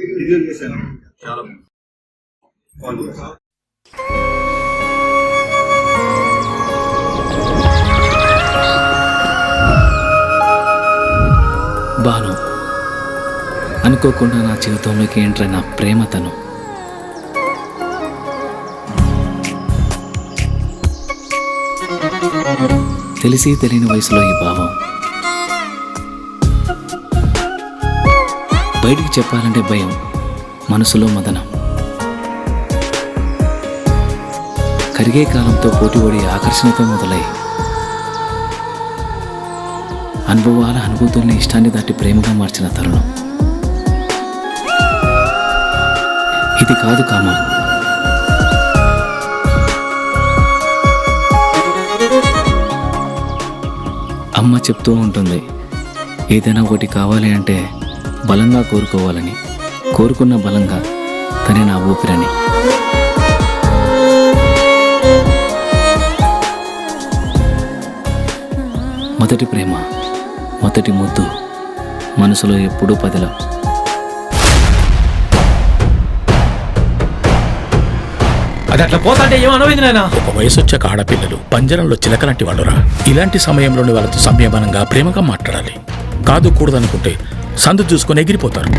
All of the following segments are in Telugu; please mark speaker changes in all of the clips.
Speaker 1: రివ్యూ చేశాను. చాలా బాగుంది.
Speaker 2: బాను అనుకోకుండా నా జీవితంలోకి ఎంటర్ నా ప్రేమ తను? తెలిసి తెలియని వయసులో ఈ భావం బయటికి చెప్పాలంటే భయం. మనసులో మదనం. కరిగే కాలంతో పోటీపడి ఆకర్షణతో మొదలై. అనుభవాల అనుభూతుల్ని ఇష్టాన్ని దాటి ప్రేమగా మార్చిన తరుణం. ఇది కాదు కామం. అమ్మ చెప్తూ ఉంటుంది. ఏదైనా ఒకటి కావాలి అంటే బలంగా కోరుకోవాలని కోరుకున్న బలంగా తనే నా ఊపిరని. మొదటి ప్రేమ మొదటి ముద్దు మనసులో ఎప్పుడూ పదిలం.
Speaker 3: అది అట్లా పోతాంటే ఏమనమైంది నాయన?
Speaker 4: ఒక వయసు వచ్చాక ఆడపిల్లలు పంజరంలో చిలకలాంటి వాళ్ళురా ఇలాంటి సమయంలోని వాళ్ళతో సంయమనంగా ప్రేమగా మాట్లాడాలి. కాదు కూడదనుకుంటే సందు చూసుకొని ఎగిరిపోతారు.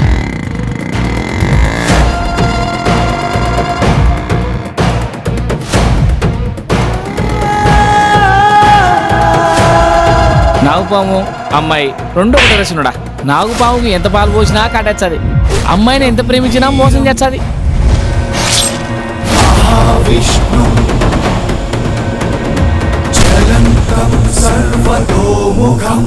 Speaker 2: నాగుపాము అమ్మాయి రెండు ఒకటి రసునుడా నాగుపాముకి ఎంత పాలు పోసినా కట్టచ్చది అమ్మాయిని ఎంత ప్రేమించినా మోసం చేస్తుంది
Speaker 5: చలంతం సర్వతోముఖం.